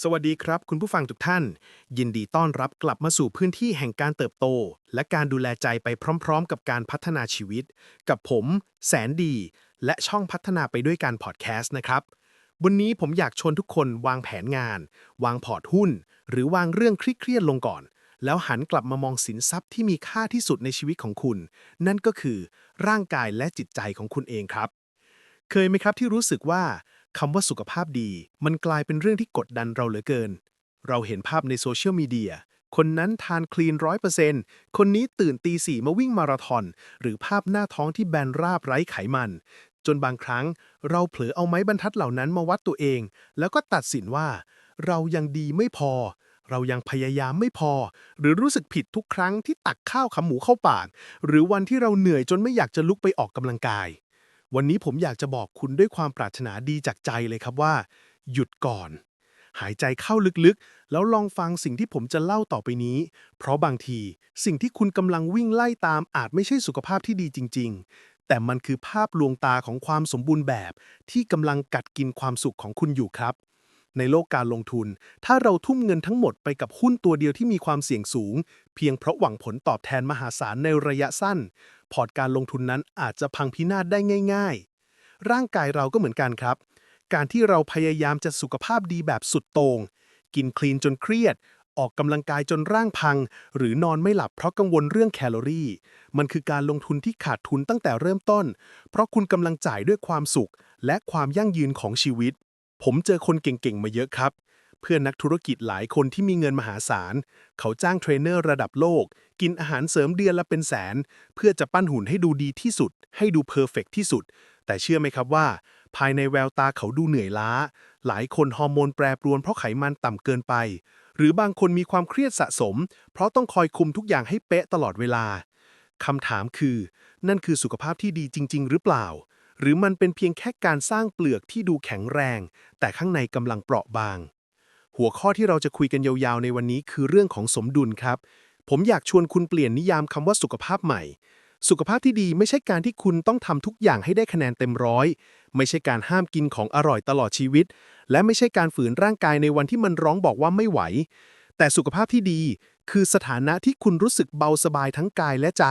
สวัสดีครับ คุณผู้ฟังทุกท่าน ยินดีต้อนรับกลับมาสู่พื้นที่แห่งการเติบโต และการดูแลใจไปพร้อม ๆ กับการพัฒนาชีวิต กับผม แสนดี และช่องพัฒนาไปด้วยการพอดแคสต์นะครับ วันนี้ผมอยากชวนทุกคนวางแผนงาน วางพอร์ตหุ้น หรือวางเรื่องเครียดๆลงก่อน แล้วหันกลับมามองสินทรัพย์ที่มีค่าที่สุดในชีวิตของคุณ นั่นก็คือ ร่างกายและจิตใจของคุณเองครับ เคยไหมครับที่รู้สึกว่า คำว่าสุขภาพดี มันกลายเป็นเรื่องที่กดดันเราเหลือเกิน เราเห็นภาพในโซเชียลมีเดียคนนั้นทานคลีนร้อยเปอร์เซ็นต์คนนี้ตื่นตีสี่มาวิ่งมาราธอน หรือภาพหน้าท้องที่แบนราบไร้ไขมัน จนบางครั้งเราเผลอเอาไม้บรรทัดเหล่านั้นมาวัดตัวเอง แล้วก็ตัดสินว่า เรายังดีไม่พอ เรายังพยายามไม่พอ หรือรู้สึกผิดทุกครั้งที่ตักข้าวขาหมูเข้าปาก หรือวันที่เราเหนื่อยจนไม่อยากจะลุกไปออกกำลังกาย วันนี้ผมอยากจะบอกคุณด้วยความปรารถนาดีจากใจเลยครับว่า หยุดก่อน หายใจเข้าลึกๆ แล้วลองฟังสิ่งที่ผมจะเล่าต่อไปนี้ เพราะบางที สิ่งที่คุณกำลังวิ่งไล่ตามอาจไม่ใช่สุขภาพที่ดีจริง ๆ แต่มันคือภาพลวงตาของความสมบูรณ์แบบ ที่กำลังกัดกินความสุขของคุณอยู่ครับในโลกการลงทุน ถ้าเราทุ่มเงินทั้งหมดไปกับหุ้นตัวเดียวที่มีความเสี่ยงสูง เพียงเพราะหวังผลตอบแทนมหาศาลในระยะสั้น พอร์ตการลงทุนนั้นอาจจะพังพินาศได้ง่าย ๆ ร่างกายเราก็เหมือนกันครับ การที่เราพยายามจะสุขภาพดีแบบสุดโตง่งกินคลีนจนเครียด ออกกำลังกายจนร่างพัง หรือนอนไม่หลับเพราะกังวลเรื่องแคลอรี่ มันคือการลงทุนที่ขาดทุนตั้งแต่เริ่มต้น เพราะคุณกำลังจ่ายด้วยความสุข และความยั่งยืนของชีวิต ผมเจอคนเก่งๆ มาเยอะครับ เพื่อนนักธุรกิจหลายคนที่มีเงินมหาศาล เขาจ้างเทรนเนอร์ระดับโลก กินอาหารเสริมเดือนละเป็นแสน เพื่อจะปั้นหุ่นให้ดูดีที่สุด ให้ดูเพอร์เฟกที่สุด แต่เชื่อไหมครับว่า ภายในแววตาเขาดูเหนื่อยล้า หลายคนฮอร์โมนแปรปรวนเพราะไขมันต่ำเกินไป หรือบางคนมีความเครียดสะสม เพราะต้องคอยคุมทุกอย่างให้เป๊ะตลอดเวลาคำถามคือ นั่นคือสุขภาพที่ดีจริง ๆ หรือเปล่า หรือมันเป็นเพียงแค่การสร้างเปลือกที่ดูแข็งแรง แต่ข้างในกำลังเปราะบาง หัวข้อที่เราจะคุยกันยาวๆในวันนี้คือเรื่องของสมดุลครับ ผมอยากชวนคุณเปลี่ยนนิยามคำว่าสุขภาพใหม่ สุขภาพที่ดีไม่ใช่การที่คุณต้องทำทุกอย่างให้ได้คะแนนเต็มร้อยไม่ใช่การห้ามกินของอร่อยตลอดชีวิต และไม่ใช่การฝืนร่างกายในวันที่มันร้องบอกว่าไม่ไหว แต่สุขภาพที่ดี คือสถานะที่คุณรู้สึกเบาสบายทั้งกายและใจ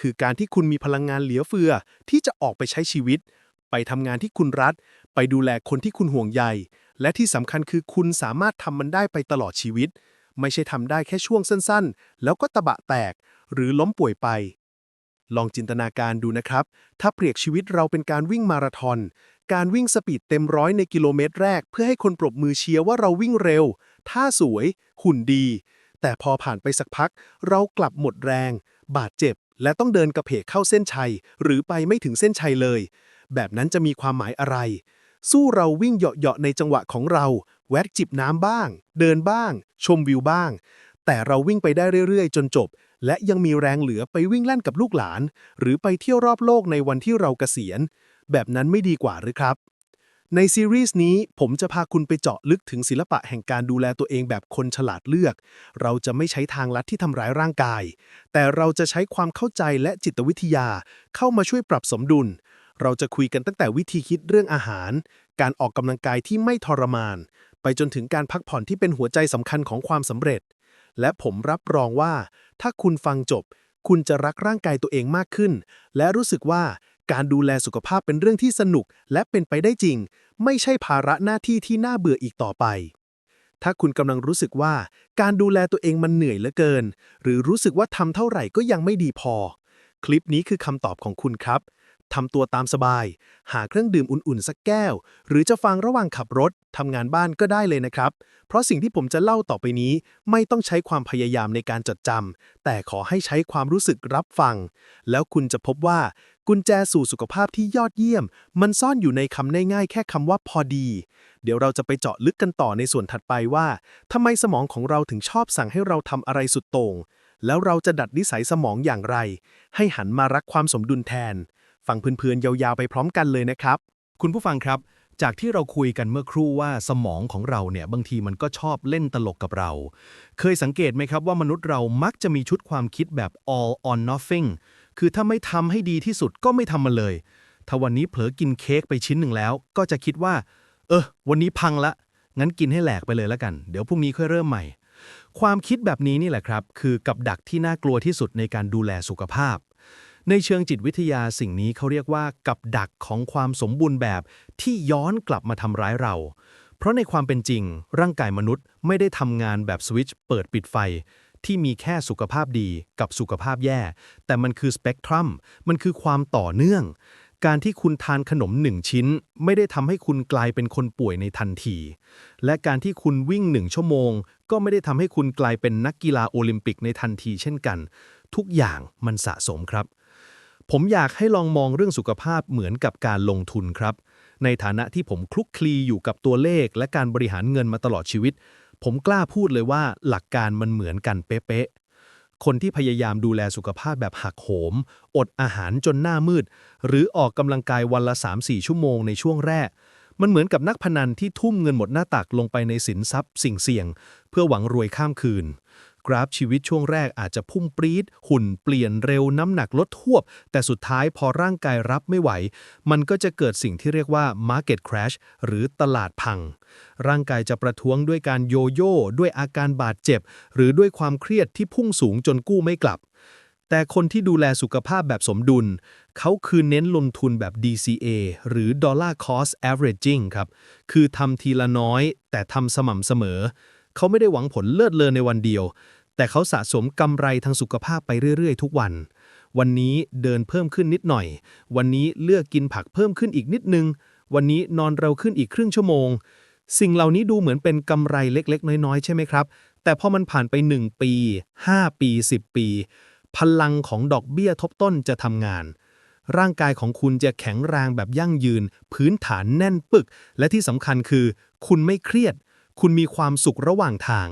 คือการที่คุณมีพลังงานเหลือเฟือที่จะออกไปใช้ชีวิต ไปทำงานที่คุณรัก ไปดูแลคนที่คุณห่วงใย และที่สำคัญคือคุณสามารถทำมันได้ไปตลอดชีวิต ไม่ใช่ทำได้แค่ช่วงสั้นๆ แล้วก็ตะบะแตก หรือล้มป่วยไป ลองจินตนาการดูนะครับ ถ้าเปรียบชีวิตเราเป็นการวิ่งมาราธอน การวิ่งสปีดเต็มร้อยในกิโลเมตรแรก เพื่อให้คนปรบมือเชียร์ว่าเราวิ่งเร็ว ท่าสวย หุ่นดี แต่พอผ่านไปสักพัก เรากลับหมดแรง บาดเจ็บ และต้องเดินกระเพกเข้าเส้นชัย หรือไปไม่ถึงเส้นชัยเลย แบบนั้นจะมีความหมายอะไร สู้เราวิ่งเหยาะๆในจังหวะของเรา แวะจิบน้ำบ้าง เดินบ้าง ชมวิวบ้าง แต่เราวิ่งไปได้เรื่อยๆ จนจบ และยังมีแรงเหลือไปวิ่งเล่นกับลูกหลาน หรือไปเที่ยวรอบโลกในวันที่เราเกษียณ แบบนั้นไม่ดีกว่าหรือครับ ในซีรีส์นี้ผมจะพาคุณไปเจาะลึกถึงศิลปะแห่งการดูแลตัวเองแบบคนฉลาดเลือก เราจะไม่ใช้ทางลัดที่ทำร้ายร่างกาย แต่เราจะใช้ความเข้าใจและจิตวิทยา เข้ามาช่วยปรับสมดุล เราจะคุยกันตั้งแต่วิธีคิดเรื่องอาหาร การออกกำลังกายที่ไม่ทรมาน ไปจนถึงการพักผ่อนที่เป็นหัวใจสำคัญของความสำเร็จ และผมรับรองว่า ถ้าคุณฟังจบ คุณจะรักร่างกายตัวเองมากขึ้น และรู้สึกว่าการดูแลสุขภาพเป็นเรื่องที่สนุกและเป็นไปได้จริง ไม่ใช่ภาระหน้าที่ที่น่าเบื่ออีกต่อไป ถ้าคุณกำลังรู้สึกว่าการดูแลตัวเองมันเหนื่อยเหลือเกิน หรือรู้สึกว่าทำเท่าไหร่ก็ยังไม่ดีพอ คลิปนี้คือคำตอบของคุณครับ ทำตัวตามสบาย หาเครื่องดื่มอุ่นๆ สักแก้ว หรือจะฟังระหว่างขับรถทำงานบ้านก็ได้เลยนะครับ เพราะสิ่งที่ผมจะเล่าต่อไปนี้ ไม่ต้องใช้ความพยายามในการจดจำแต่ขอให้ใช้ความรู้สึกรับฟัง แล้วคุณจะพบว่ากุญแจสู่สุขภาพที่ยอดเยี่ยม มันซ่อนอยู่ในคำง่ายๆ แค่คำว่าพอดี เดี๋ยวเราจะไปเจาะลึกกันต่อในส่วนถัดไปว่าทำไมสมองของเราถึงชอบสั่งให้เราทำอะไรสุดโต่งแล้วเราจะดัดนิสัยสมองอย่างไร ให้หันมารักความสมดุลแทน ฟังเพื่อนๆยาวๆไปพร้อมกันเลยนะครับ คุณผู้ฟังครับ จากที่เราคุยกันเมื่อครู่ว่าสมองของเราเนี่ยบางทีมันก็ชอบเล่นตลกกับเรา เคยสังเกตไหมครับว่ามนุษย์เรามักจะมีชุดความคิดแบบ all on nothing คือถ้าไม่ทำให้ดีที่สุดก็ไม่ทำมันเลย ถ้าวันนี้เผลอกินเค้กไปชิ้นหนึ่งแล้ว ก็จะคิดว่า เออ วันนี้พังละ งั้นกินให้แหลกไปเลยแล้วกัน เดี๋ยวพรุ่งนี้ค่อยเริ่มใหม่ ความคิดแบบนี้นี่แหละครับ คือกับดักที่น่ากลัวที่สุดในการดูแลสุขภาพ ในเชิงจิตวิทยาสิ่งนี้เขาเรียกว่ากับดักของความสมบูรณ์แบบที่ย้อนกลับมาทำร้ายเรา เพราะในความเป็นจริง ร่างกายมนุษย์ไม่ได้ทำงานแบบสวิตช์เปิดปิดไฟ ที่มีแค่สุขภาพดีกับสุขภาพแย่ แต่มันคือสเปกตรัมมันคือความต่อเนื่อง การที่คุณทานขนมหนึ่งชิ้น ไม่ได้ทำให้คุณกลายเป็นคนป่วยในทันที และการที่คุณวิ่งหนึ่งชั่วโมง ก็ไม่ได้ทำให้คุณกลายเป็นนักกีฬาโอลิมปิกในทันทีเช่นกัน ทุกอย่างมันสะสมครับ ผมอยากให้ลองมองเรื่องสุขภาพเหมือนกับการลงทุนครับ ในฐานะที่ผมคลุกคลีอยู่กับตัวเลข และการบริหารเงินมาตลอดชีวิต ผมกล้าพูดเลยว่าหลักการมันเหมือนกันเป๊ะๆคนที่พยายามดูแลสุขภาพแบบหักโหม อดอาหารจนหน้ามืด หรือออกกำลังกายวันละ 3-4 ชั่วโมงในช่วงแรก มันเหมือนกับนักพนันที่ทุ่มเงินหมดหน้าตักลงไปในสินทรัพย์สิ่งเสี่ยง เพื่อหวังรวยข้ามคืน กราฟชีวิตช่วงแรกอาจจะพุ่งปรี๊ด หุ่นเปลี่ยนเร็วน้ำหนักลดทวบ แต่สุดท้ายพอร่างกายรับไม่ไหว มันก็จะเกิดสิ่งที่เรียกว่า market crash หรือตลาดพัง ร่างกายจะประท้วงด้วยการโยโย่ด้วยอาการบาดเจ็บ หรือด้วยความเครียดที่พุ่งสูงจนกู้ไม่กลับแต่คนที่ดูแลสุขภาพแบบสมดุล เขาคือเน้นลงทุนแบบ DCA หรือ Dollar Cost Averaging ครับ คือทำทีละน้อย แต่ทำสม่ำเสมอ เขาไม่ได้หวังผลเลิศเลอในวันเดียว แต่เขาสะสมกำไรทางสุขภาพไปเรื่อย ๆ ทุกวัน วันนี้เดินเพิ่มขึ้นนิดหน่อย วันนี้เลือกกินผักเพิ่มขึ้นอีกนิดนึง วันนี้นอนเร็วขึ้นอีกครึ่งชั่วโมง สิ่งเหล่านี้ดูเหมือนเป็นกำไรเล็ก ๆ น้อย ๆ ใช่ไหมครับ แต่พอมันผ่านไป 1 ปี 5 ปี 10 ปี พลังของดอกเบี้ยทบต้นจะทำงานร่างกายของคุณจะแข็งแรงแบบยั่งยืน พื้นฐานแน่นปึก และที่สำคัญคือ คุณไม่เครียด คุณมีความสุขระหว่างทาง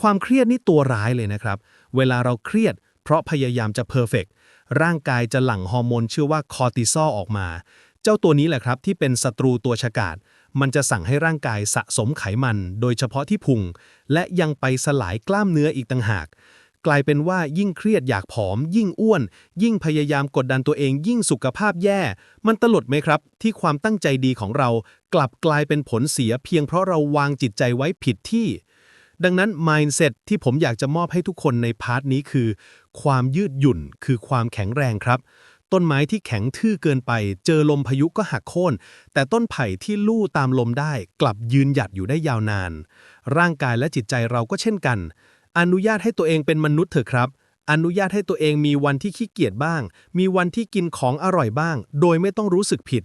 ความเครียดนี่ตัวร้ายเลยนะครับ เวลาเราเครียด เพราะพยายามจะเพอร์เฟกร่างกายจะหลั่งฮอร์โมนชื่อว่าคอร์ติซอลออกมา เจ้าตัวนี้แหละครับที่เป็นศัตรูตัวฉกาจมันจะสั่งให้ร่างกายสะสมไขมัน โดยเฉพาะที่พุง และยังไปสลายกล้ามเนื้ออีกต่างหาก กลายเป็นว่ายิ่งเครียดอยากผอม ยิ่งอ้วน ยิ่งพยายามกดดันตัวเอง ยิ่งสุขภาพแย่ มันตลดไหมครับ ที่ความตั้งใจดีของเรา กลับกลายเป็นผลเสียเพียงเพราะเราวางจิตใจไว้ผิดที่ ดังนั้น mindset ที่ผมอยากจะมอบให้ทุกคนในพาร์ทนี้คือ ความยืดหยุ่นคือความแข็งแรงครับ ต้นไม้ที่แข็งทื่อเกินไป เจอลมพายุก็หักโค่น แต่ต้นไผ่ที่ลู่ตามลมได้กลับยืนหยัดอยู่ได้ยาวนาน ร่างกายและจิตใจเราก็เช่นกัน อนุญาตให้ตัวเองเป็นมนุษย์เถอะครับอนุญาตให้ตัวเองมีวันที่ขี้เกียจบ้าง มีวันที่กินของอร่อยบ้าง โดยไม่ต้องรู้สึกผิด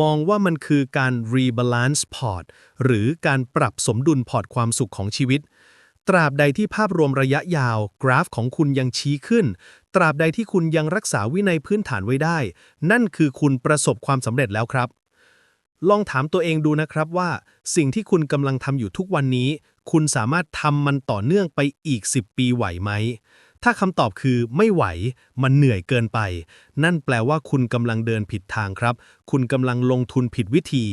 มองว่ามันคือการ rebalance port หรือการปรับสมดุลพอร์ตความสุขของชีวิต ตราบใดที่ภาพรวมระยะยาว กราฟของคุณยังชี้ขึ้น ตราบใดที่คุณยังรักษาวินัยพื้นฐานไว้ได้ นั่นคือคุณประสบความสำเร็จแล้วครับ ลองถามตัวเองดูนะครับว่า สิ่งที่คุณกำลังทำอยู่ทุกวันนี้ คุณสามารถทำมันต่อเนื่องไปอีก 10 ปีไหวไหม ถ้าคำตอบคือไม่ไหว มันเหนื่อยเกินไป นั่นแปลว่าคุณกำลังเดินผิดทางครับ คุณกำลังลงทุนผิดวิธี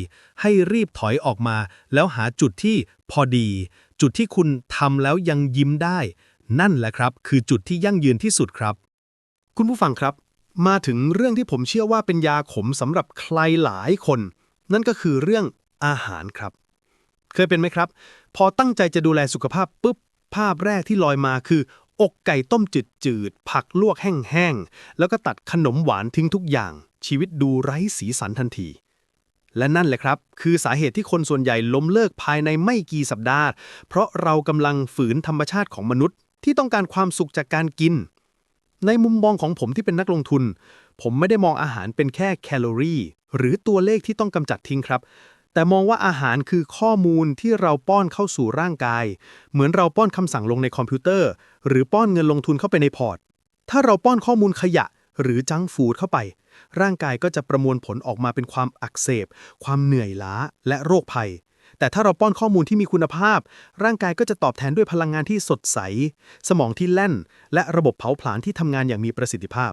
ให้รีบถอยออกมา แล้วหาจุดที่พอดี จุดที่คุณทำแล้วยังยิ้มได้ นั่นแหละครับ คือจุดที่ยั่งยืนที่สุดครับ คุณผู้ฟังครับ มาถึงเรื่องที่ผมเชื่อว่าเป็นยาขมสำหรับใครหลายคน นั่นก็คือเรื่องอาหารครับ เคยเป็นไหมครับ พอตั้งใจจะดูแลสุขภาพปุ๊บภาพแรกที่ลอยมาคือ อกไก่ต้มจืดๆผักลวกแห้งๆ แล้วก็ตัดขนมหวานทิ้งทุกอย่าง ชีวิตดูไร้สีสันทันที และนั่นแหละครับ คือสาเหตุที่คนส่วนใหญ่ล้มเลิกภายในไม่กี่สัปดาห์ เพราะเรากำลังฝืนธรรมชาติของมนุษย์ที่ต้องการความสุขจากการกิน ในมุมมองของผมที่เป็นนักลงทุน ผมไม่ได้มองอาหารเป็นแค่แคลอรี่ หรือตัวเลขที่ต้องกำจัดทิ้งครับ แต่มองว่าอาหารคือข้อมูลที่เราป้อนเข้าสู่ร่างกาย เหมือนเราป้อนคำสั่งลงในคอมพิวเตอร์ หรือป้อนเงินลงทุนเข้าไปในพอร์ต ถ้าเราป้อนข้อมูลขยะ หรือจังฟูดเข้าไป ร่างกายก็จะประมวลผลออกมาเป็นความอักเสบ ความเหนื่อยล้า และโรคภัย แต่ถ้าเราป้อนข้อมูลที่มีคุณภาพ ร่างกายก็จะตอบแทนด้วยพลังงานที่สดใส สมองที่แล่น และระบบเผาผลาญที่ทำงานอย่างมีประสิทธิภาพ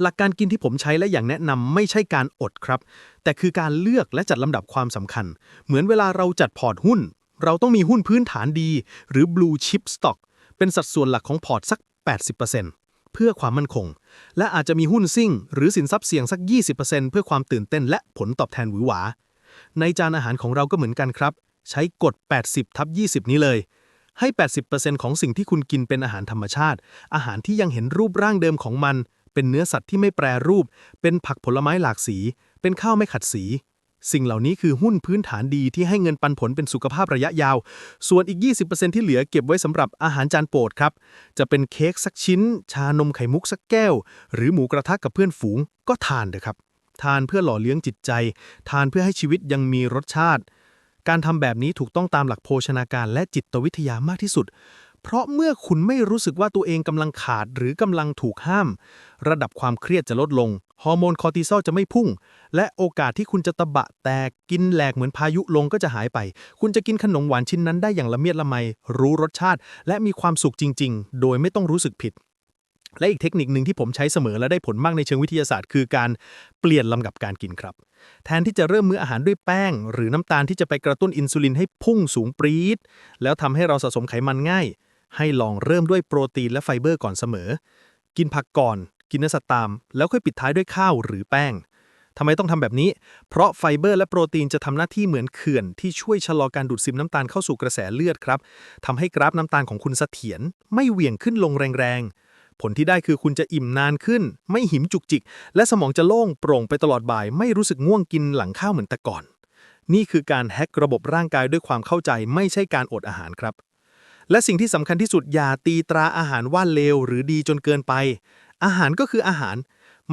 หลักการกินที่ผมใช้และอย่างแนะนำไม่ใช่การอดครับ แต่คือการเลือกและจัดลำดับความสำคัญ เหมือนเวลาเราจัดพอร์ตหุ้น เราต้องมีหุ้นพื้นฐานดี หรือ blue chip stock เป็นสัดส่วนหลักของพอร์ตสัก 80%เพื่อความมั่นคง และอาจจะมีหุ้นซิ่ง หรือสินทรัพย์เสี่ยงสัก 20%เพื่อความตื่นเต้นและผลตอบแทนหวือหวา ในจานอาหารของเราก็เหมือนกันครับ ใช้กฎ 80ทับ20 นี้เลย ให้ 80%ของสิ่งที่คุณกินเป็นอาหารธรรมชาติ อาหารที่ยังเห็นรูปร่างเดิมของมัน เป็นเนื้อสัตว์ที่ไม่แปรรูป เป็นผักผลไม้หลากสี เป็นข้าวไม่ขัดสี สิ่งเหล่านี้คือหุ้นพื้นฐานดีที่ให้เงินปันผลเป็นสุขภาพระยะยาว ส่วนอีก 20%ที่เหลือเก็บไว้สำหรับอาหารจานโปรดครับ จะเป็นเค้กสักชิ้น ชานมไข่มุกสักแก้ว หรือหมูกระทะกับเพื่อนฝูงก็ทานเถอะครับ ทานเพื่อหล่อเลี้ยงจิตใจ ทานเพื่อให้ชีวิตยังมีรสชาติ การทำแบบนี้ถูกต้องตามหลักโภชนาการและจิตวิทยามากที่สุด เพราะเมื่อคุณไม่รู้สึกว่าตัวเองกำลังขาดหรือกำลังถูกห้าม ระดับความเครียดจะลดลง ฮอร์โมนคอร์ติซอลจะไม่พุ่ง และโอกาสที่คุณจะตะบะแตกกินแหลกเหมือนพายุลงก็จะหายไป คุณจะกินขนมหวานชิ้นนั้นได้อย่างละเมียดละไม รู้รสชาติ และมีความสุขจริง ๆ โดยไม่ต้องรู้สึกผิดและอีกเทคนิคหนึ่งที่ผมใช้เสมอและได้ผลมากในเชิงวิทยาศาสตร์ คือการเปลี่ยนลำดับการกินครับ แทนที่จะเริ่มมื้ออาหารด้วยแป้ง หรือน้ำตาลที่จะไปกระตุ้นอินซูลินให้พุ่งสูงปรี๊ดแล้วทำให้เราสะสมไขมันง่าย ให้ลองเริ่มด้วยโปรตีนและไฟเบอร์ก่อนเสมอ กินผักก่อน กินเนื้อสัตว์ตาม แล้วค่อยปิดท้ายด้วยข้าวหรือแป้งทำไมต้องทำแบบนี้ เพราะไฟเบอร์และโปรตีนจะทำหน้าที่เหมือนเขื่อน ที่ช่วยชะลอการดูดซึมน้ำตาลเข้าสู่กระแสเลือดครับทำให้กราฟน้ำตาลของคุณเสถียรไม่เหวี่ยงขึ้นลงแรงๆ ผลที่ได้คือคุณจะอิ่มนานขึ้น ไม่หิมจุกจิก และสมองจะโล่งโปร่งไปตลอดบ่าย ไม่รู้สึกง่วงกินหลังข้าวเหมือนแต่ก่อน นี่คือการแฮกระบบร่างกายด้วยความเข้าใจไม่ใช่การอดอาหารครับ และสิ่งที่สำคัญที่สุดอย่าตีตราอาหารว่าเลวหรือดีจนเกินไป อาหารก็คืออาหาร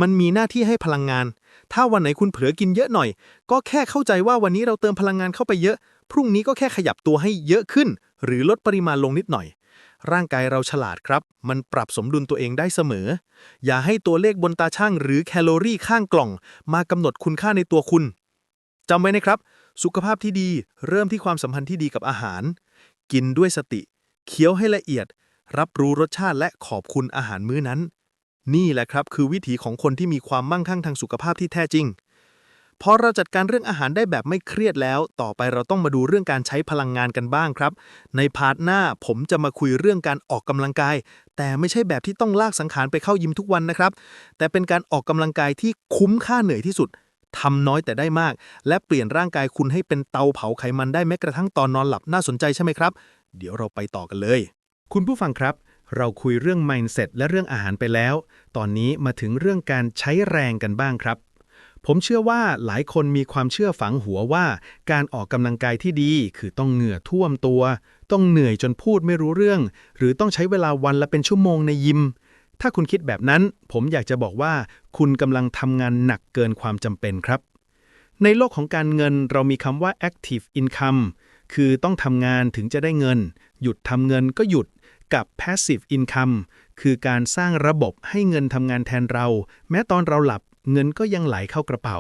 มันมีหน้าที่ให้พลังงาน ถ้าวันไหนคุณเผลอกินเยอะหน่อย ก็แค่เข้าใจว่าวันนี้เราเติมพลังงานเข้าไปเยอะ พรุ่งนี้ก็แค่ขยับตัวให้เยอะขึ้น หรือลดปริมาณลงนิดหน่อย ร่างกายเราฉลาดครับ มันปรับสมดุลตัวเองได้เสมอ อย่าให้ตัวเลขบนตาช่างหรือแคลอรี่ข้างกล่อง มากำหนดคุณค่าในตัวคุณจำไว้นะครับ สุขภาพที่ดี เริ่มที่ความสัมพันธ์ที่ดีกับอาหาร กินด้วยสติ เคี้ยวให้ละเอียด รับรู้รสชาติและขอบคุณอาหารมื้อนั้น นี่แหละครับคือวิถีของคนที่มีความมั่งคั่งทางสุขภาพที่แท้จริงพอเราจัดการเรื่องอาหารได้แบบไม่เครียดแล้ว ต่อไปเราต้องมาดูเรื่องการใช้พลังงานกันบ้างครับ ในพาร์ทหน้าผมจะมาคุยเรื่องการออกกำลังกาย แต่ไม่ใช่แบบที่ต้องลากสังขารไปเข้ายิมทุกวันนะครับ แต่เป็นการออกกำลังกายที่คุ้มค่าเหนื่อยที่สุดทำน้อยแต่ได้มาก และเปลี่ยนร่างกายคุณให้เป็นเตาเผาไขมันได้แม้กระทั่งตอนนอนหลับน่าสนใจใช่ไหมครับ เดี๋ยวเราไปต่อกันเลย คุณผู้ฟังครับ เราคุยเรื่อง mindset และเรื่องอาหารไปแล้ว ตอนนี้มาถึงเรื่องการใช้แรงกันบ้างครับ ผมเชื่อว่าหลายคนมีความเชื่อฝังหัวว่า การออกกำลังกายที่ดี คือต้องเหงื่อท่วมตัว ต้องเหนื่อยจนพูดไม่รู้เรื่อง หรือต้องใช้เวลาวันละเป็นชั่วโมงในยิม ถ้าคุณคิดแบบนั้น ผมอยากจะบอกว่า คุณกำลังทำงานหนักเกินความจำเป็นครับในโลกของการเงินเรามีคำว่า active income คือต้องทำงานถึงจะได้เงิน หยุดทำเงินก็หยุดกับ passive income คือการสร้างระบบให้เงินทำงานแทนเรา แม้ตอนเราหลับเงินก็ยังไหลเข้ากระเป๋า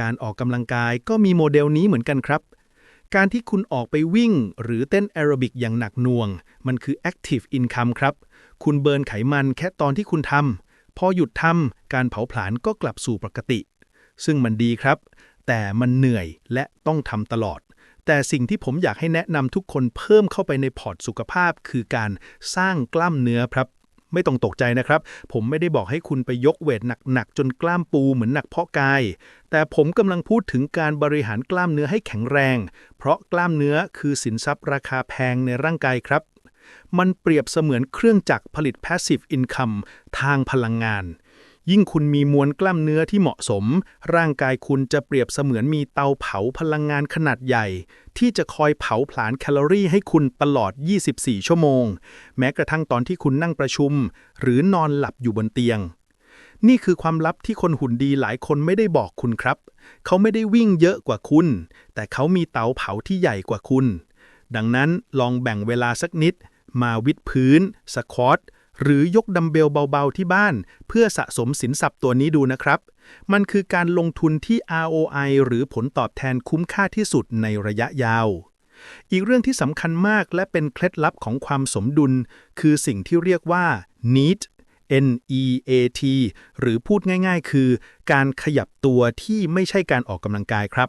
การออกกำลังกายก็มีโมเดลนี้เหมือนกันครับ การที่คุณออกไปวิ่งหรือเต้นแอโรบิกอย่างหนักหน่วง มันคือ active income ครับ คุณเบิร์นไขมันแค่ตอนที่คุณทำพอหยุดทำการเผาผลาญก็กลับสู่ปกติ ซึ่งมันดีครับ แต่มันเหนื่อยและต้องทำตลอด แต่สิ่งที่ผมอยากให้แนะนำทุกคนเพิ่มเข้าไปในพอร์ตสุขภาพ คือการสร้างกล้ามเนื้อครับไม่ต้องตกใจนะครับ ผมไม่ได้บอกให้คุณไปยกเวทหนักๆ จนกล้ามปูเหมือนหนักเพาะกาย แต่ผมกำลังพูดถึงการบริหารกล้ามเนื้อให้แข็งแรง เพราะกล้ามเนื้อคือสินทรัพย์ราคาแพงในร่างกายครับ มันเปรียบเสมือนเครื่องจักรผลิต passive income ทางพลังงาน ยิ่งคุณมีมวลกล้ามเนื้อที่เหมาะสม ร่างกายคุณจะเปรียบเสมือนมีเตาเผาพลังงานขนาดใหญ่ ที่จะคอยเผาผลาญแคลอรี่ให้คุณตลอด 24 ชั่วโมง แม้กระทั่งตอนที่คุณนั่งประชุม หรือนอนหลับอยู่บนเตียง นี่คือความลับที่คนหุ่นดีหลายคนไม่ได้บอกคุณครับ เขาไม่ได้วิ่งเยอะกว่าคุณ แต่เขามีเตาเผาที่ใหญ่กว่าคุณ ดังนั้นลองแบ่งเวลาสักนิด มาวิดพื้น สควอต หรือยกดัมเบลเบาๆที่บ้าน เพื่อสะสมสินทรัพย์ตัวนี้ดูนะครับ มันคือการลงทุนที่ ROI หรือผลตอบแทนคุ้มค่าที่สุดในระยะยาว อีกเรื่องที่สำคัญมากและเป็นเคล็ดลับของความสมดุล คือสิ่งที่เรียกว่า NEAT N E A T หรือพูดง่ายๆ คือ การขยับตัวที่ไม่ใช่การออกกำลังกายครับ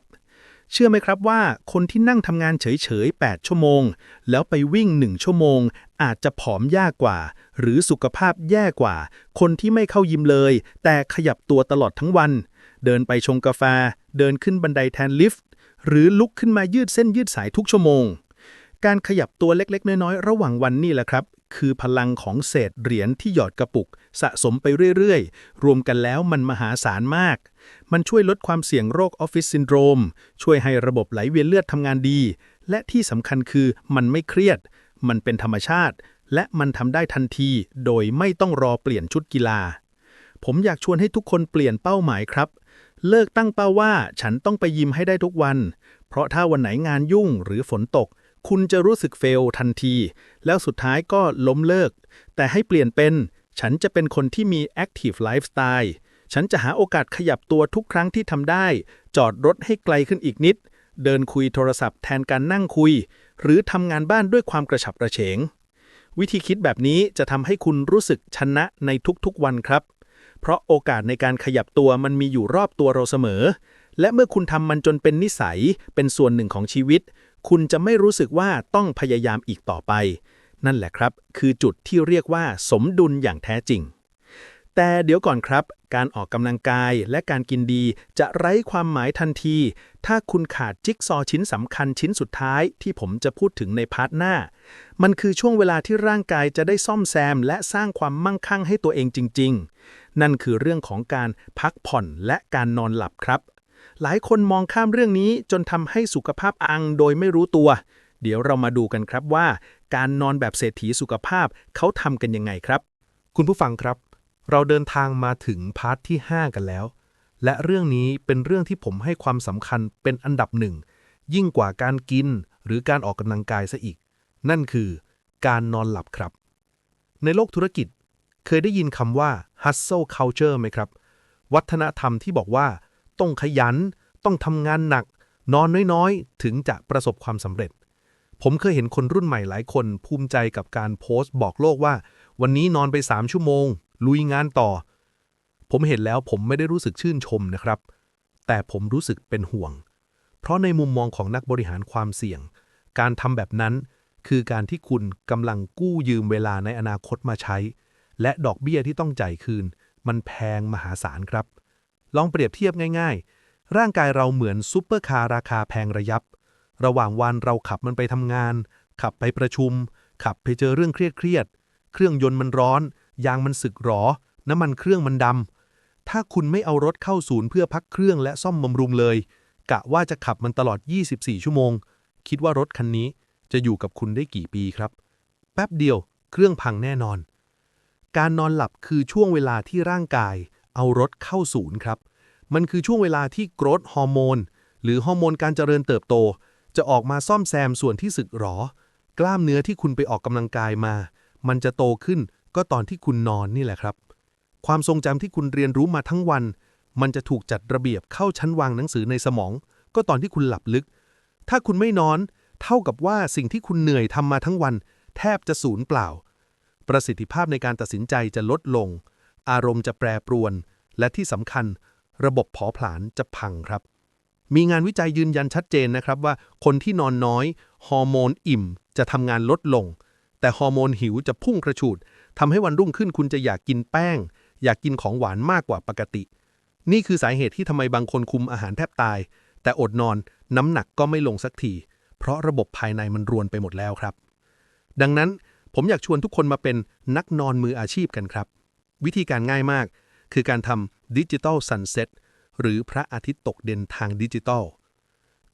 เชื่อไหมครับว่าคนที่นั่งทำงานเฉยๆ 8 ชั่วโมง แล้วไปวิ่ง 1 ชั่วโมง อาจจะผอมยากกว่า หรือสุขภาพแย่กว่า คนที่ไม่เข้ายิมเลย แต่ขยับตัวตลอดทั้งวัน เดินไปชงกาแฟ เดินขึ้นบันไดแทนลิฟต์ หรือลุกขึ้นมายืดเส้นยืดสายทุกชั่วโมง การขยับตัวเล็กๆ น้อยๆ ระหว่างวันนี่แหละครับ คือพลังของเศษเหรียญที่หยอดกระปุก สะสมไปเรื่อยๆ รวมกันแล้วมันมหาศาลมาก มันช่วยลดความเสี่ยงโรคออฟฟิศซินโดรม ช่วยให้ระบบไหลเวียนเลือดทำงานดี และที่สำคัญคือมันไม่เครียด มันเป็นธรรมชาติ และมันทำได้ทันที โดยไม่ต้องรอเปลี่ยนชุดกีฬา ผมอยากชวนให้ทุกคนเปลี่ยนเป้าหมายครับ เลิกตั้งเป้าว่าฉันต้องไปยิมให้ได้ทุกวัน เพราะถ้าวันไหนงานยุ่งหรือฝนตก คุณจะรู้สึกเฟลทันที แล้วสุดท้ายก็ล้มเลิก แต่ให้เปลี่ยนเป็น ฉันจะเป็นคนที่มี Active Lifestyle ฉันจะหาโอกาสขยับตัวทุกครั้งที่ทำได้ จอดรถให้ไกลขึ้นอีกนิด เดินคุยโทรศัพท์แทนการนั่งคุย หรือทำงานบ้านด้วยความกระฉับกระเฉง วิธีคิดแบบนี้จะทำให้คุณรู้สึกชนะในทุกๆวันครับ เพราะโอกาสในการขยับตัวมันมีอยู่รอบตัวเราเสมอ และเมื่อคุณทำมันจนเป็นนิสัย เป็นส่วนหนึ่งของชีวิต คุณจะไม่รู้สึกว่าต้องพยายามอีกต่อไป นั่นแหละครับ คือจุดที่เรียกว่าสมดุลอย่างแท้จริง แต่เดี๋ยวก่อนครับ การออกกำลังกายและการกินดีจะไร้ความหมายทันที ถ้าคุณขาดจิ๊กซอว์ชิ้นสำคัญชิ้นสุดท้ายที่ผมจะพูดถึงในพาร์ทหน้า มันคือช่วงเวลาที่ร่างกายจะได้ซ่อมแซม และสร้างความมั่งคั่งให้ตัวเองจริง ๆ นั่นคือเรื่องของการพักผ่อนและการนอนหลับครับ หลายคนมองข้ามเรื่องนี้จนทำให้สุขภาพอังโดยไม่รู้ตัว เดี๋ยวเรามาดูกันครับว่า การนอนแบบเศรษฐีสุขภาพเขาทำกันยังไงครับ คุณผู้ฟังครับ เราเดินทางมาถึงพาร์ทที่ 5 กันแล้ว และเรื่องนี้เป็นเรื่องที่ผมให้ความสำคัญเป็นอันดับหนึ่ง ยิ่งกว่าการกินหรือการออกกำลังกายซะอีก นั่นคือ การนอนหลับครับ ในโลกธุรกิจ เคยได้ยินคำว่า hustle culture ไหมครับ วัฒนธรรมที่บอกว่า ต้องขยัน ต้องทำงานหนัก นอนน้อยๆ ถึงจะประสบความสำเร็จ ผมเคยเห็นคนรุ่นใหม่หลายคนภูมิใจกับการโพสต์บอกโลกว่า วันนี้นอนไป3ชั่วโมง ลุยงานต่อ ผมเห็นแล้วผมไม่ได้รู้สึกชื่นชมนะครับ แต่ผมรู้สึกเป็นห่วง เพราะในมุมมองของนักบริหารความเสี่ยง การทำแบบนั้นคือการที่คุณกำลังกู้ยืมเวลาในอนาคตมาใช้ และดอกเบี้ยที่ต้องจ่ายคืน มันแพงมหาศาลครับ ลองเปรียบเทียบง่าย ๆ ร่างกายเราเหมือนซุปเปอร์คาร์ราคาแพงระยับ ระหว่างวันเราขับมันไปทำงาน ขับไปประชุม ขับไปเจอเรื่องเครียดๆเครื่องยนต์มันร้อน ยางมันสึกหรอ น้ำมันเครื่องมันดำ ถ้าคุณไม่เอารถเข้าศูนย์เพื่อพักเครื่องและซ่อมบำรุงเลย กะว่าจะขับมันตลอด 24 ชั่วโมง คิดว่ารถคันนี้จะอยู่กับคุณได้กี่ปีครับ แป๊บเดียว เครื่องพังแน่นอน การนอนหลับคือช่วงเวลาที่ร่างกาย เอารถเข้าศูนย์ครับ มันคือช่วงเวลาที่โกรทฮอร์โมน หรือฮอร์โมนการเจริญเติบโต จะออกมาซ่อมแซมส่วนที่สึกหรอ กล้ามเนื้อที่คุณไปออกกำลังกายมา มันจะโตขึ้นก็ตอนที่คุณนอนนี่แหละครับ ความทรงจำที่คุณเรียนรู้มาทั้งวัน มันจะถูกจัดระเบียบเข้าชั้นวางหนังสือในสมอง ก็ตอนที่คุณหลับลึก ถ้าคุณไม่นอน เท่ากับว่าสิ่งที่คุณเหนื่อยทำมาทั้งวัน แทบจะสูญเปล่า ประสิทธิภาพในการตัดสินใจจะลดลง อารมณ์จะแปรปรวน และที่สำคัญ ระบบเผาผลาญจะพังครับ มีงานวิจัยยืนยันชัดเจนนะครับว่าคนที่นอนน้อย ฮอร์โมนอิ่ม จะทำงานลดลง แต่ฮอร์โมนหิวจะพุ่งกระฉูดทำให้วันรุ่งขึ้นคุณจะอยากกินแป้ง อยากกินของหวานมากกว่าปกติ นี่คือสาเหตุที่ทำไมบางคนคุมอาหารแทบตาย แต่อดนอนน้ำหนักก็ไม่ลงสักทีเพราะระบบภายในมันรวนไปหมดแล้วครับ ดังนั้นผมอยากชวนทุกคนมาเป็นนักนอนมืออาชีพกันครับ วิธีการง่ายมาก คือการทำดิจิตอลซันเซ็ตหรือพระอาทิตย์ตกเด่นทางดิจิตอล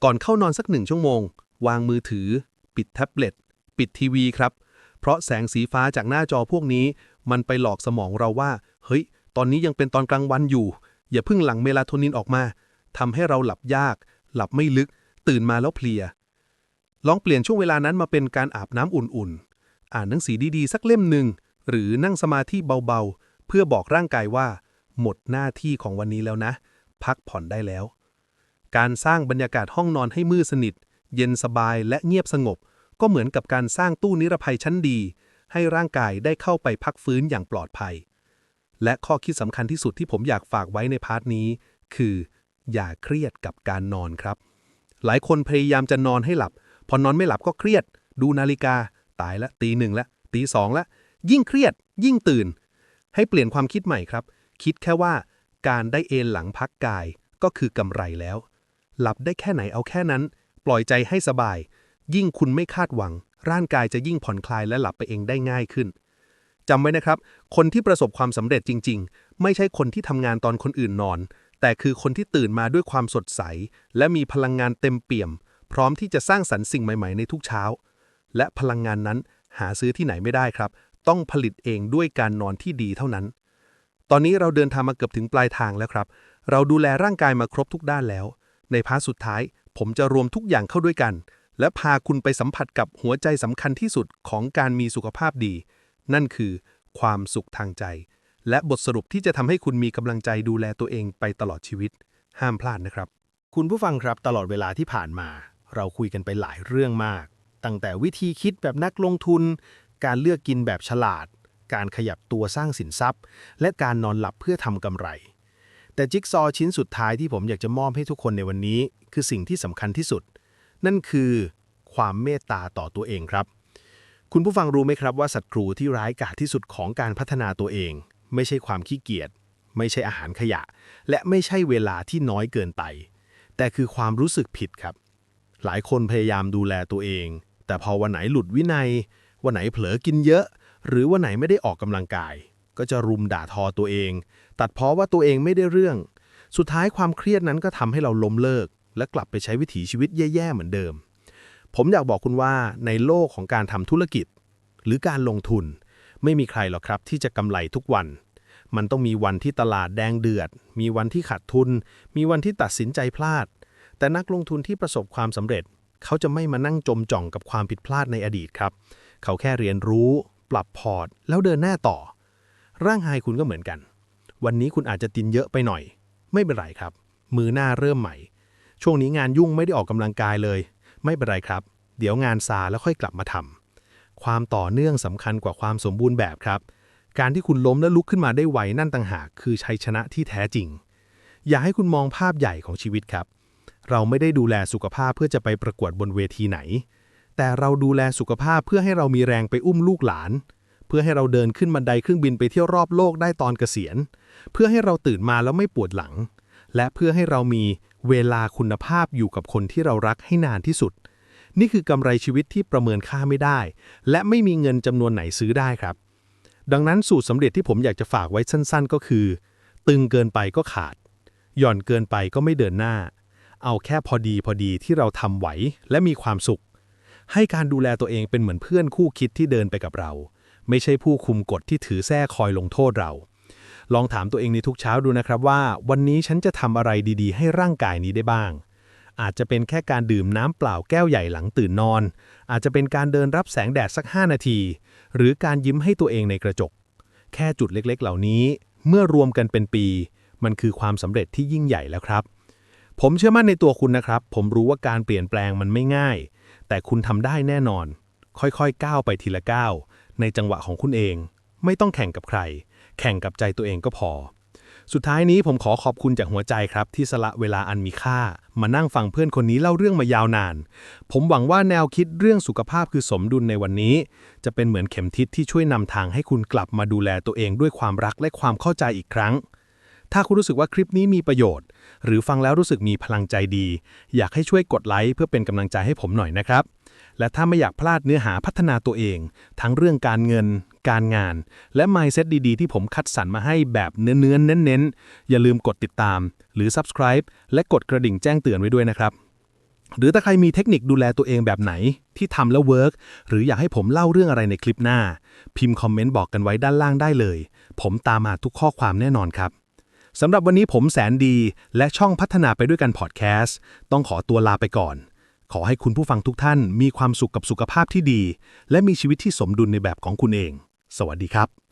ก่อนเข้านอนสักหนึ่งชั่วโมง วางมือถือ ปิดแท็บเล็ต ปิดทีวีครับ เพราะแสงสีฟ้าจากหน้าจอพวกนี้ มันไปหลอกสมองเราว่า เฮ้ย ตอนนี้ยังเป็นตอนกลางวันอยู่ อย่าเพิ่งหลั่งเมลาโทนินออกมาทำให้เราหลับยาก หลับไม่ลึก ตื่นมาแล้วเพลีย ลองเปลี่ยนช่วงเวลานั้นมาเป็นการอาบน้ำอุ่นๆ อ่านหนังสือดีๆ สักเล่มหนึ่งหรือนั่งสมาธิเบาๆ เพื่อบอกร่างกายว่า หมดหน้าที่ของวันนี้แล้วนะ พักผ่อนได้แล้ว การสร้างบรรยากาศห้องนอนให้มืดสนิท เย็นสบายและเงียบสงบ ก็เหมือนกับการสร้างตู้นิรภัยชั้นดี ให้ร่างกายได้เข้าไปพักฟื้นอย่างปลอดภัย และข้อคิดสำคัญที่สุดที่ผมอยากฝากไว้ในพาร์ทนี้ คือ อย่าเครียดกับการนอนครับ หลายคนพยายามจะนอนให้หลับ พอนอนไม่หลับก็เครียด ดูนาฬิกา ตายละตีหนึ่งละตีสองละยิ่งเครียด ยิ่งตื่น ให้เปลี่ยนความคิดใหม่ครับ คิดแค่ว่าการได้เอนหลังพักกายก็คือกำไรแล้ว หลับได้แค่ไหนเอาแค่นั้น ปล่อยใจให้สบาย ยิ่งคุณไม่คาดหวัง ร่างกายจะยิ่งผ่อนคลายและหลับไปเองได้ง่ายขึ้นจำไว้นะครับ คนที่ประสบความสำเร็จจริง ๆ ไม่ใช่คนที่ทำงานตอนคนอื่นนอน แต่คือคนที่ตื่นมาด้วยความสดใส และมีพลังงานเต็มเปี่ยม พร้อมที่จะสร้างสรรค์สิ่งใหม่ ๆ ในทุกเช้า และพลังงานนั้นหาซื้อที่ไหนไม่ได้ครับ ต้องผลิตเองด้วยการนอนที่ดีเท่านั้น ตอนนี้เราเดินทางมาเกือบถึงปลายทางแล้วครับ เราดูแลร่างกายมาครบทุกด้านแล้ว ในพาร์ทสุดท้าย ผมจะรวมทุกอย่างเข้าด้วยกัน และพาคุณไปสัมผัสกับหัวใจสำคัญที่สุดของการมีสุขภาพดี นั่นคือ ความสุขทางใจ และบทสรุปที่จะทำให้คุณมีกำลังใจดูแลตัวเองไปตลอดชีวิต ห้ามพลาดนะครับ คุณผู้ฟังครับตลอดเวลาที่ผ่านมา เราคุยกันไปหลายเรื่องมาก ตั้งแต่วิธีคิดแบบนักลงทุน การเลือกกินแบบฉลาด การขยับตัวสร้างสินทรัพย์ และการนอนหลับเพื่อทำกำไร แต่จิ๊กซอว์ชิ้นสุดท้ายที่ผมอยากจะมอบให้ทุกคนในวันนี้ คือสิ่งที่สำคัญที่สุด นั่นคือ ความเมตตาต่อตัวเองครับ คุณผู้ฟังรู้ไหมครับว่าศัตรูที่ร้ายกาจที่สุดของการพัฒนาตัวเอง ไม่ใช่ความขี้เกียจไม่ใช่อาหารขยะ และไม่ใช่เวลาที่น้อยเกินไป แต่คือความรู้สึกผิดครับ หลายคนพยายามดูแลตัวเอง แต่พอวันไหนหลุดวินัย วันไหนเผลอกินเยอะ หรือวันไหนไม่ได้ออกกำลังกาย ก็จะรุมด่าทอตัวเอง ตัดเพราะว่าตัวเองไม่ได้เรื่อง สุดท้ายความเครียดนั้นก็ทำให้เราล้มเลิก และกลับไปใช้วิถีชีวิตแย่ๆเหมือนเดิม ผมอยากบอกคุณว่าในโลกของการทำธุรกิจ หรือการลงทุน ไม่มีใครหรอกครับที่จะกำไรทุกวัน มันต้องมีวันที่ตลาดแดงเดือด มีวันที่ขาดทุน มีวันที่ตัดสินใจพลาด แต่นักลงทุนที่ประสบความสำเร็จเขาจะไม่มานั่งจมจ่องกับความผิดพลาดในอดีตครับ เขาแค่เรียนรู้ ปรับพอร์ต แล้วเดินหน้าต่อ ร่างกายคุณก็เหมือนกัน วันนี้คุณอาจจะตินเยอะไปหน่อย ไม่เป็นไรครับ มือหน้าเริ่มใหม่ ช่วงนี้งานยุ่งไม่ได้ออกกำลังกายเลย ไม่เป็นไรครับ เดี๋ยวงานซาแล้วค่อยกลับมาทำความต่อเนื่องสำคัญกว่าความสมบูรณ์แบบครับ การที่คุณล้มและลุกขึ้นมาได้ไวนั่นต่างหากคือชัยชนะที่แท้จริง อยากให้คุณมองภาพใหญ่ของชีวิตครับ เราไม่ได้ดูแลสุขภาพเพื่อจะไปประกวดบนเวทีไหน แต่เราดูแลสุขภาพเพื่อให้เรามีแรงไปอุ้มลูกหลาน เพื่อให้เราเดินขึ้นบันไดเครื่องบินไปเที่ยวรอบโลกได้ตอนเกษียณ เพื่อให้เราตื่นมาแล้วไม่ปวดหลัง และเพื่อให้เรามีเวลาคุณภาพอยู่กับคนที่เรารักให้นานที่สุด นี่คือกำไรชีวิตที่ประเมินค่าไม่ได้ และไม่มีเงินจำนวนไหนซื้อได้ครับ ดังนั้นสูตรสำเร็จที่ผมอยากจะฝากไว้สั้น ๆ ก็คือ ตึงเกินไปก็ขาด หย่อนเกินไปก็ไม่เดินหน้า เอาแค่พอดีพอดีที่เราทำไหวและมีความสุข ให้การดูแลตัวเองเป็นเหมือนเพื่อนคู่คิดที่เดินไปกับเรา ไม่ใช่ผู้คุมกฎที่ถือแส้คอยลงโทษเรา ลองถามตัวเองในทุกเช้าดูนะครับว่า วันนี้ฉันจะทำอะไรดีๆ ให้ร่างกายนี้ได้บ้าง อาจจะเป็นแค่การดื่มน้ำเปล่าแก้วใหญ่หลังตื่นนอน อาจจะเป็นการเดินรับแสงแดดสัก 5 นาที หรือการยิ้มให้ตัวเองในกระจก แค่จุดเล็กๆ เหล่านี้ เมื่อรวมกันเป็นปี มันคือความสำเร็จที่ยิ่งใหญ่แล้วครับผมเชื่อมั่นในตัวคุณนะครับ ผมรู้ว่าการเปลี่ยนแปลงมันไม่ง่าย แต่คุณทำได้แน่นอน ค่อยๆก้าวไปทีละก้าวในจังหวะของคุณเอง ไม่ต้องแข่งกับใคร แข่งกับใจตัวเองก็พอ สุดท้ายนี้ผมขอขอบคุณจากหัวใจครับที่สละเวลาอันมีค่า มานั่งฟังเพื่อนคนนี้เล่าเรื่องมายาวนาน ผมหวังว่าแนวคิดเรื่องสุขภาพคือสมดุลในวันนี้ จะเป็นเหมือนเข็มทิศที่ช่วยนำทางให้คุณกลับมาดูแลตัวเองด้วยความรักและความเข้าใจอีกครั้ง ถ้าคุณรู้สึกว่าคลิปนี้มีประโยชน์ หรือฟังแล้วรู้สึกมีพลังใจดี อยากให้ช่วยกดไลค์เพื่อเป็นกำลังใจให้ผมหน่อยนะครับ และถ้าไม่อยากพลาดเนื้อหาพัฒนาตัวเอง ทั้งเรื่องการเงิน การงาน และ mindset ดีๆ ที่ผมคัดสรรมาให้แบบเนื้อๆเน้นๆ อย่าลืมกดติดตาม หรือ subscribe และกดกระดิ่งแจ้งเตือนไว้ด้วยนะครับหรือถ้าใครมีเทคนิคดูแลตัวเองแบบไหน ที่ทำแล้วเวิร์กหรืออยากให้ผมเล่าเรื่องอะไรในคลิปหน้า พิมพ์คอมเมนต์บอกกันไว้ด้านล่างได้เลย ผมตามมาทุกข้อความแน่นอนครับ สำหรับวันนี้ผมแสนดีและช่องพัฒนาไปด้วยกันพอดแคสต์ต้องขอตัวลาไปก่อน ขอให้คุณผู้ฟังทุกท่านมีความสุขกับสุขภาพที่ดี และมีชีวิตที่สมดุลในแบบของคุณเอง สวัสดีครับ